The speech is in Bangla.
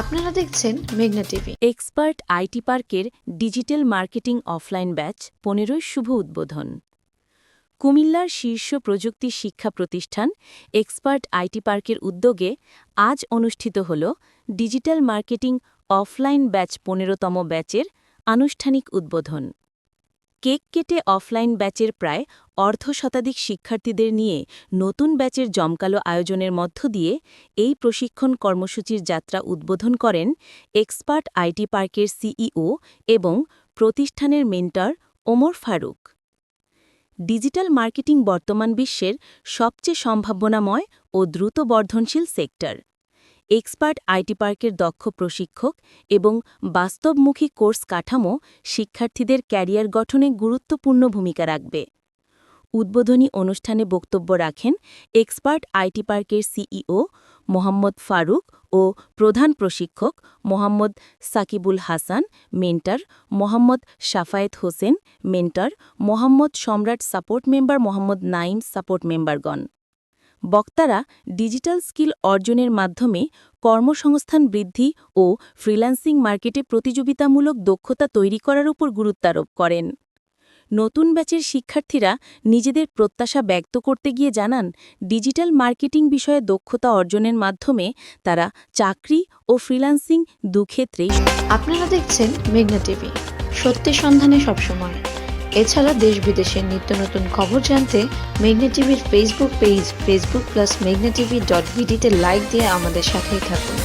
আপনারা দেখছেন মেঘনা টিভি। এক্সপার্ট আইটি পার্কের ডিজিটাল মার্কেটিং অফলাইন ব্যাচ পনেরোই শুভ উদ্বোধন। কুমিল্লার শীর্ষ প্রযুক্তি শিক্ষা প্রতিষ্ঠান এক্সপার্ট আইটি পার্কের উদ্যোগে আজ অনুষ্ঠিত হল ডিজিটাল মার্কেটিং অফলাইন ব্যাচ পনেরোতম ব্যাচের আনুষ্ঠানিক উদ্বোধন। কেক কেটে অফলাইন ব্যাচের প্রায় অর্ধ শতাধিক শিক্ষার্থীদের নিয়ে নতুন ব্যাচের জমকালো আয়োজনের মধ্য দিয়ে এই প্রশিক্ষণ কর্মসূচির যাত্রা উদ্বোধন করেন এক্সপার্ট আইটি পার্কের সিইও এবং প্রতিষ্ঠানের mentor Omar Faruk. Digital marketing বর্তমান বিশ্বের সবচেয়ে সম্ভাবনাময় ও দ্রুত বর্ধনশীল সেক্টর। এক্সপার্ট আইটি পার্কের দক্ষ প্রশিক্ষক এবং বাস্তবমুখী কোর্স কাঠামো শিক্ষার্থীদের ক্যারিয়ার গঠনে গুরুত্বপূর্ণ ভূমিকা রাখবে। উদ্বোধনী অনুষ্ঠানে বক্তব্য রাখেন এক্সপার্ট আইটি পার্কের সিইও মোহাম্মদ ফারুক ও প্রধান প্রশিক্ষক Mohammad Sakibul Hasan, mentor Mohammad Safayet Hossain, mentor Mohammad Samrat support member Mohammad Naim support মেম্বারগণ। বক্তারা ডিজিটাল স্কিল অর্জনের মাধ্যমে কর্মসংস্থান বৃদ্ধি ও ফ্রিল্যান্সিং মার্কেটে প্রতিযোগিতামূলক দক্ষতা তৈরি করার উপর গুরুত্বারোপ করেন। নতুন ব্যাচের শিক্ষার্থীরা নিজেদের প্রত্যাশা ব্যক্ত করতে গিয়ে জানান, ডিজিটাল মার্কেটিং বিষয়ে দক্ষতা অর্জনের মাধ্যমে তারা চাকরি ও ফ্রিল্যান্সিং দুক্ষেত্রেই আপনারা দেখছেন মেঘনা টিভি। সত্যের সন্ধানে সবসময়। এছাড়া দেশ বিদেশের নিত্য নতুন খবর জানতে মেঘনা টিভির ফেসবুক পেজ ফেসবুক প্লাস মেঘনা টিভি ডট ভিডিতে লাইক দিয়ে আমাদের সাথেই থাকুন।